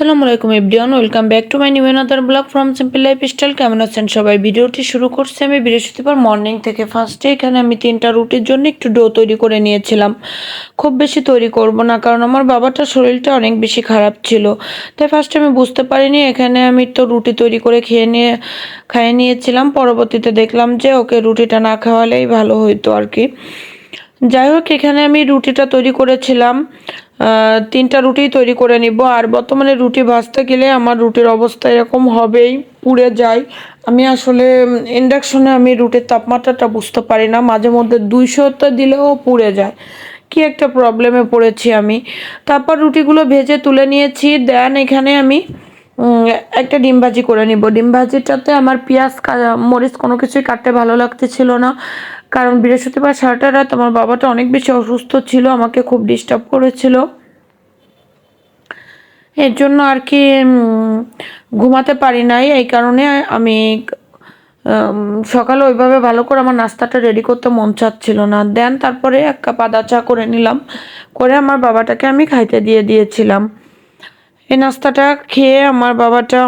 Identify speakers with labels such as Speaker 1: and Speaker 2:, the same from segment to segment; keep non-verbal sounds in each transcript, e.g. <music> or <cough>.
Speaker 1: আসসালামু আলাইকুম everyone, welcome back to my new another blog from simple life style কেমন আছেন সবাই? ভিডিওটি শুরু করছি আমি বৃহস্পতিবার মর্নিং থেকে ফার্স্টে। এখানে আমি তিনটা রুটির জন্য একটু ডো তৈরি করে নিয়েছিলাম। খুব বেশি তৈরি করব না, কারণ আমার বাবাটার শরীরটা অনেক বেশি খারাপ ছিল। তাই ফার্স্টে আমি বুঝতে পারিনি, এখানে আমি তো রুটি তৈরি করে খেয়ে নিয়ে, খাইয়ে নিয়েছিলাম। পরবর্তীতে দেখলাম যে ওকে রুটিটা না খাওয়ালেই ভালো হইতো আর কি। যাই হোক, এখানে আমি রুটিটা তৈরি করেছিলাম। তিনটা রুটি তৈরি করে নিব। আর বর্তমানে রুটি ভাজতে গেলে আমার রুটির অবস্থা এরকম হবেই, পুড়ে যায়। আমি আসলে ইন্ডাকশনে আমি রুটির তাপমাত্রাটা বুঝতে পারি না। মাঝে মধ্যে দুইশোতে দিলেও পুড়ে যায়। কি একটা প্রবলেমে পড়েছি আমি। তারপর রুটিগুলো ভেজে তুলে নিয়েছি। দেন এখানে আমি একটা ডিম ভাজি করে নিব। ডিম ভাজিটাতে আমার পেঁয়াজ মরিচ কোনো কিছুই কাটতে ভালো লাগতেছিল না। কারণ বৃহস্পতিবার সারাটা রাত আমার বাবাটা অনেক বেশি অসুস্থ ছিল, আমাকে খুব ডিস্টার্ব করেছিল। এর জন্য আর কি ঘুমাতে পারি নাই। এই কারণে আমি সকালে ওইভাবে ভালো করে আমার নাস্তাটা রেডি করতে মন চাচ্ছিল না। দেন তারপরে এক কাপ আদা চা করে নিলাম। করে আমার বাবাটাকে আমি খাইতে দিয়ে দিয়েছিলাম। এই নাস্তাটা খেয়ে আমার বাবাটা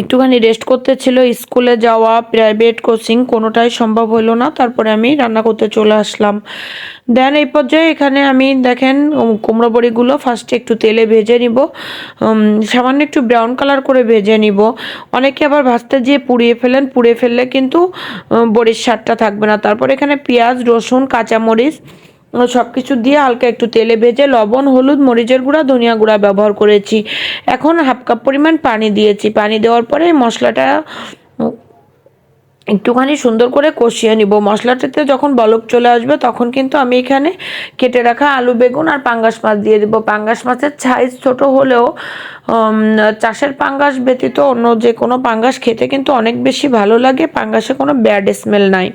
Speaker 1: একটুখানি রেস্ট করতে ছিল, স্কুলে যাওয়া প্রাইভেট কোচিং কোনোটাই সম্ভব হলো না, তারপরে আমি রান্না করতে চলে আসলাম। দেন এই পর্যায়ে এখানে আমি দেখেন কুমড়ো বড়িগুলো ফার্স্টে একটু তেলে ভেজে নিব সামান্য একটু ব্রাউন কালার করে ভেজে নিব। অনেকে আবার ভাজতে যেয়ে পুড়িয়ে ফেলেন, পুড়িয়ে ফেললে কিন্তু বড়ির স্বাদটা থাকবে না। তারপর এখানে পেঁয়াজ, রসুন, কাঁচামরিচ সব কিছু দিয়ে হালকা একটু তেলে ভেজে লবণ, হলুদ, মরিচের গুঁড়া, ধনিয়া গুঁড়া ব্যবহার করেছি। এখন হাফ কাপ পরিমাণ পানি দিয়েছি। পানি দেওয়ার পরে মশলাটা একটুখানি সুন্দর করে কষিয়ে নিব। মশলাটাতে যখন বলক চলে আসবে, তখন কিন্তু আমি এখানে কেটে রাখা আলু, বেগুন আর পাঙ্গাস মাছ দিয়ে দেবো। পাঙ্গাস মাছের সাইজ ছোট হলেও চাষের পাঙ্গাস ব্যতীত অন্য যে কোনো পাঙ্গাস খেতে কিন্তু অনেক বেশি ভালো লাগে। পাঙ্গাসে কোনো ব্যাড স্মেল নাই।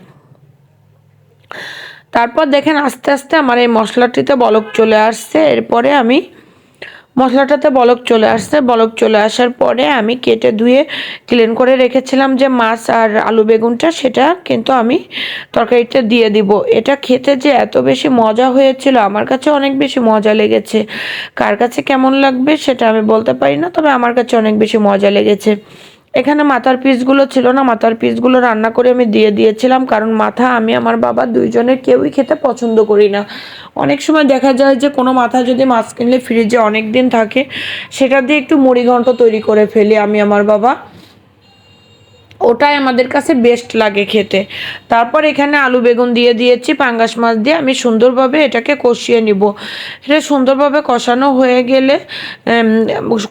Speaker 1: তারপর দেখেন আস্তে আস্তে আমার এই মশলাটিতে বলক চলে আসছে। এরপরে আমি মশলাটাতে বলক চলে আসছে। বলক চলে আসার পরে আমি কেটে ধুয়ে ক্লিন করে রেখেছিলাম যে মাছ আর আলু বেগুনটা, সেটা কিন্তু আমি তরকারিতে দিয়ে দিব। এটা খেতে যে এত বেশি মজা হয়েছিল, আমার কাছে অনেক বেশি মজা লেগেছে। কার কাছে কেমন লাগবে সেটা আমি বলতে পারি না, তবে আমার কাছে অনেক বেশি মজা লেগেছে। এখানে মাথার পিসগুলো ছিল না, মাথার পিসগুলো রান্না করে আমি দিয়ে দিয়েছিলাম, কারণ মাথা আমি আমার বাবা দুইজনের কেউই খেতে পছন্দ করি না। অনেক সময় দেখা যায় যে কোনো মাথা যদি মাছ কিনলে ফ্রিজে অনেক দিন থাকে, সেটা দিয়ে একটু মুড়িঘণ্ট তৈরি করে ফেলি আমি আমার বাবা। ওটাই আমাদের কাছে বেস্ট লাগে খেতে। তারপর এখানে আলু বেগুন দিয়ে দিয়েছি, পাঙ্গাস মাছ দিয়ে। আমি সুন্দরভাবে এটাকে কষিয়ে নিব। এটা সুন্দরভাবে কষানো হয়ে গেলে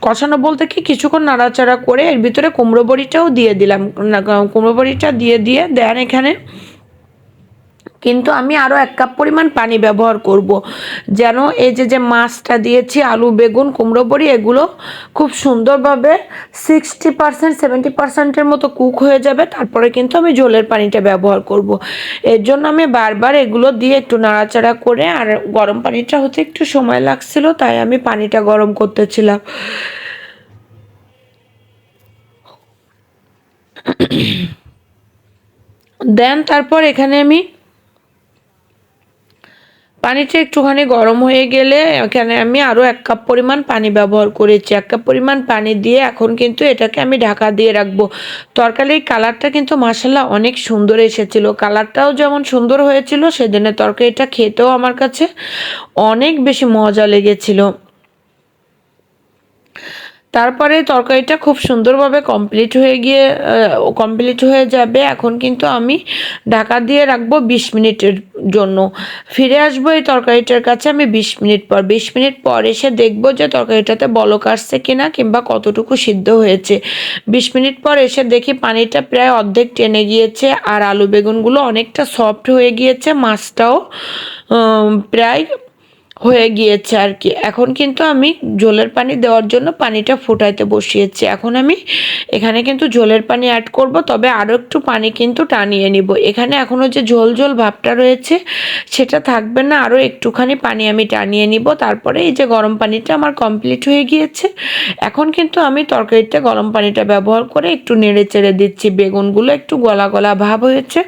Speaker 1: কষানো বলতে কি কিছুক্ষণ নাড়াচাড়া করে এর ভিতরে কুমড়ো বড়িটাও দিয়ে দিলাম। কুমড়ো বড়িটা দিয়ে দিয়ে দেন এখানে। কিন্তু আমি আরও এক কাপ পরিমাণ পানি ব্যবহার করব। যেন এই যে যে মাছটা দিয়েছি, আলু, বেগুন, কুমড়ো, বড়ি, এগুলো খুব সুন্দরভাবে সিক্সটি পার্সেন্ট সেভেন্টি পার্সেন্টের মতো কুক হয়ে যাবে। তারপরে কিন্তু আমি জলের পানিটা ব্যবহার করব। এর জন্য আমি বারবার এগুলো দিয়ে একটু নাড়াচাড়া করে, আর গরম পানিটা হতে একটু সময় লাগছিল, তাই আমি পানিটা গরম করতেছিলাম। <coughs> দেন তারপর এখানে আমি পানিটা একটুখানি গরম হয়ে গেলে এখানে আমি আরও এক কাপ পরিমাণ পানি ব্যবহার করেছি। এক কাপ পরিমাণ পানি দিয়ে এখন কিন্তু এটাকে আমি ঢাকা দিয়ে রাখব। তরকারির কালারটা কিন্তু মাসাল্লাহ অনেক সুন্দর এসেছিল। কালারটাও যেমন সুন্দর হয়েছিল, সেদিনের তরকারিটা খেতেও আমার কাছে অনেক বেশি মজা লেগেছিল। তারপরে তরকারিটা খুব সুন্দরভাবে কমপ্লিট হয়ে গিয়ে কমপ্লিট হয়ে যাবে। এখন কিন্তু আমি ঢাকা দিয়ে রাখব বিশ মিনিটের জন্য। ফিরে আসব এই তরকারিটার কাছে আমি বিশ মিনিট পর। বিশ মিনিট পর এসে দেখব যে তরকারিটাতে বলক আসছে কিনা কিংবা কতটুকু সিদ্ধ হয়েছে। বিশ মিনিট পর এসে দেখি পানিটা প্রায় অর্ধেক টেনে গিয়েছে আর আলু বেগুনগুলো অনেকটা সফট হয়ে গিয়েছে। মাছটাও প্রায় হয়ে গিয়েছে আর কি। এখন কিন্তু আমি ঝোলের পানি দেওয়ার জন্য পানিটা ফুটাইতে বসিয়েছি। এখন আমি এখানে কিন্তু ঝোলের পানি অ্যাড করব, তবে আরও একটু পানি কিন্তু টানিয়ে নিব। এখানে এখনও যে ঝোল ঝোল ভাবটা রয়েছে, সেটা থাকবে না। আরও একটুখানি পানি আমি টানিয়ে নিব। তারপরে এই যে গরম পানিটা আমার কমপ্লিট হয়ে গিয়েছে। এখন কিন্তু আমি তরকারিতে গরম পানিটা ব্যবহার করে একটু নেড়ে চেড়ে দিচ্ছি। বেগুনগুলো একটু গলা গলা ভাব হয়েছে।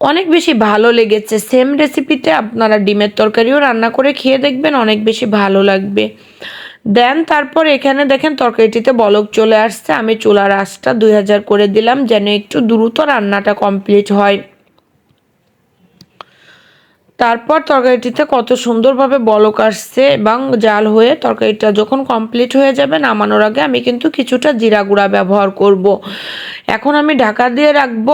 Speaker 1: অনেক বেশি ভালো লেগেছে। সেম রেসিপিতে আপনারা ডিমের তরকারিও রান্না করে খেয়ে দেখবেন, অনেক বেশি ভালো লাগবে। দেন তারপর এখানে দেখেন তরকারিটিতে বলক চলে আসছে। আমি চুলার আঁচটা দুই হাজার করে দিলাম যেন একটু দ্রুত রান্নাটা কমপ্লিট হয়। তারপর তরকারিটিতে কত সুন্দরভাবে বলক আসছে এবং জাল হয়ে তরকারিটা যখন কমপ্লিট হয়ে যাবে, নামানোর আগে আমি কিন্তু কিছুটা জিরা গুঁড়া ব্যবহার করব। এখন আমি ঢাকা দিয়ে রাখব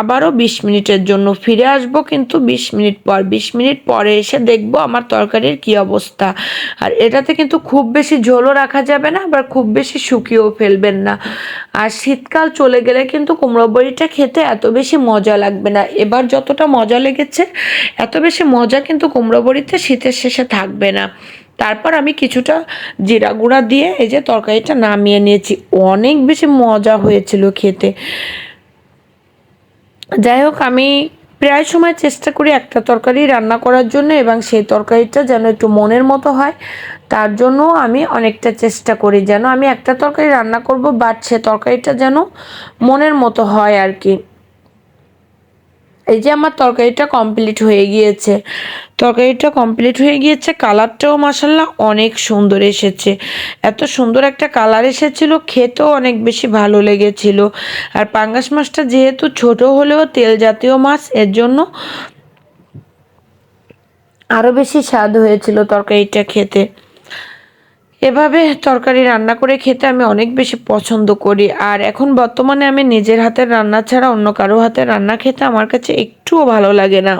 Speaker 1: আবারও বিশ মিনিটের জন্য ফিরে আসব, কিন্তু বিশ মিনিট পর, বিশ মিনিট পরে এসে দেখব আমার তরকারির কি অবস্থা। আর এটাতে কিন্তু খুব বেশি ঝোলও রাখা যাবে না, আবার খুব বেশি শুকিয়েও ফেলবেন না। আর শীতকাল চলে গেলে কিন্তু কুমড়ো বড়িটা খেতে এত বেশি মজা লাগবে না। এবার যতটা মজা লেগেছে, এত বেশি মজা কিন্তু কুমড়ো বড়িতে শীতের শেষে থাকবে না। তারপর আমি কিছুটা জিরা গুঁড়া দিয়ে এই যে তরকারিটা নামিয়ে নিয়েছি। অনেক বেশি মজা হয়েছিল খেতে। যাই হোক, আমি প্রায় সময় চেষ্টা করি একটা তরকারি রান্না করার জন্য এবং সেই তরকারিটা যেন একটু মনের মতো হয়। তার জন্য আমি অনেকটা চেষ্টা করি যেন আমি একটা তরকারি রান্না করব, বাট সে তরকারিটা যেন মনের মতো হয় আর কি। এই যে আমার তরকারিটা কমপ্লিট হয়ে গিয়েছে। তরকারিটা কমপ্লিট হয়ে গিয়েছে কালারটাও মাসাল্লাহ অনেক সুন্দর এসেছে। এত সুন্দর একটা কালার এসেছিল, খেতেও অনেক বেশি ভালো লেগেছিল। আর পাঙ্গাস মাছটা যেহেতু ছোট হলেও তেল জাতীয় মাছ, এর জন্য আরও বেশি স্বাদ হয়েছিল তরকারিটা খেতে। এভাবে তরকারি রান্না করে খেতে আমি অনেক বেশি পছন্দ করি। আর এখন বর্তমানে আমি নিজের হাতের রান্না ছাড়া অন্য কারও হাতের রান্না খেতে আমার কাছে একটুও ভালো লাগে না।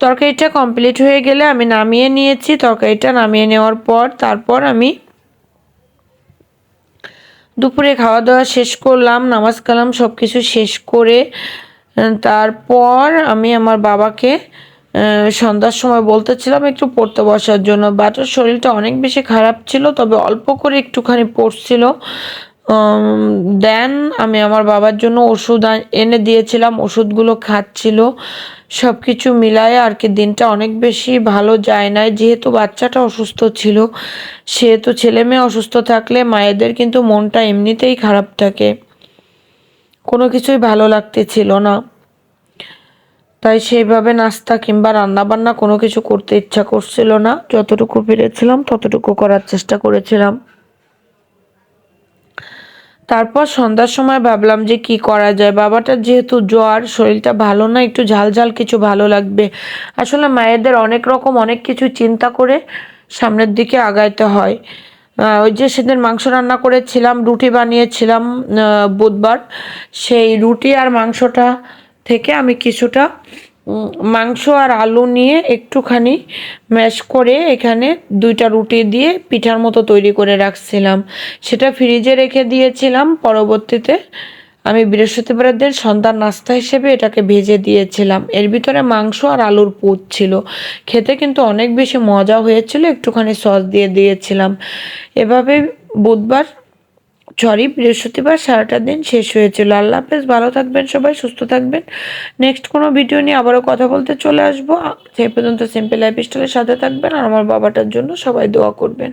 Speaker 1: তরকারিটা কমপ্লিট হয়ে গেলে আমি নামিয়ে নিয়েছি। তরকারিটা নামিয়ে নেওয়ার পর তারপর আমি দুপুরে খাওয়া দাওয়া শেষ করলাম, নামাজ কালাম সব কিছু শেষ করে, তারপর আমি আমার বাবাকে সন্ধ্যার সময় বলতেছিলাম একটু পড়তে বসার জন্য। বাটার শরীরটা অনেক বেশি খারাপ ছিল, তবে অল্প করে একটুখানি পড়ছিল। দেন আমি আমার বাবার জন্য ওষুধ এনে দিয়েছিলাম, ওষুধগুলো খাচ্ছিল। সব কিছু মিলায় আর কি দিনটা অনেক বেশি ভালো যায় না যেহেতু বাচ্চাটা অসুস্থ ছিল, সেহেতু ছেলে মেয়ে অসুস্থ থাকলে মায়েদের কিন্তু মনটা এমনিতেই খারাপ থাকে। কোনো কিছুই ভালো লাগতেছিল না। তাই সেইভাবে নাস্তা কিংবা রান্নাবান্না কোনো কিছু করতে ইচ্ছা করছিল না। যতটুকু পেরেছিলাম, ততটুকু করার চেষ্টা করেছিলাম। তারপর সন্ধ্যার সময় ভাবলাম যে কি করা যায়? বাবাটার যেহেতু জ্বর, শরীরটা ভালো না, একটু ঝাল ঝাল কিছু ভালো লাগবে। আসলে মায়েদের অনেক রকম অনেক কিছু চিন্তা করে সামনের দিকে আগাইতে হয়। ওই যে সেদিন মাংস রান্না করেছিলাম, রুটি বানিয়েছিলাম বুধবার। সেই রুটি আর মাংসটা থেকে আমি কিছুটা মাংস আর আলু নিয়ে একটুখানি ম্যাশ করে এখানে দুইটা রুটি দিয়ে পিঠার মতো তৈরি করে রাখছিলাম। সেটা ফ্রিজে রেখে দিয়েছিলাম। পরবর্তীতে আমি বৃহস্পতিবারের দিন সন্ধ্যার নাস্তা হিসেবে এটাকে ভেজে দিয়েছিলাম। এর ভিতরে মাংস আর আলুর পুত ছিল। খেতে কিন্তু অনেক বেশি মজা হয়েছিল। একটুখানি সস দিয়ে দিয়েছিলাম। এভাবে বুধবার সরি বৃহস্পতিবার সারাটা দিন শেষ হয়েছিল। আল্লাহ হাফেজ, ভালো থাকবেন সবাই, সুস্থ থাকবেন। নেক্সট কোনো ভিডিও নিয়ে আবারও কথা বলতে চলে আসব। সেই পর্যন্ত সিম্পল লাইফ স্টাইলের সাথে থাকবেন আর আমার বাবাটার জন্য সবাই দোয়া করবেন।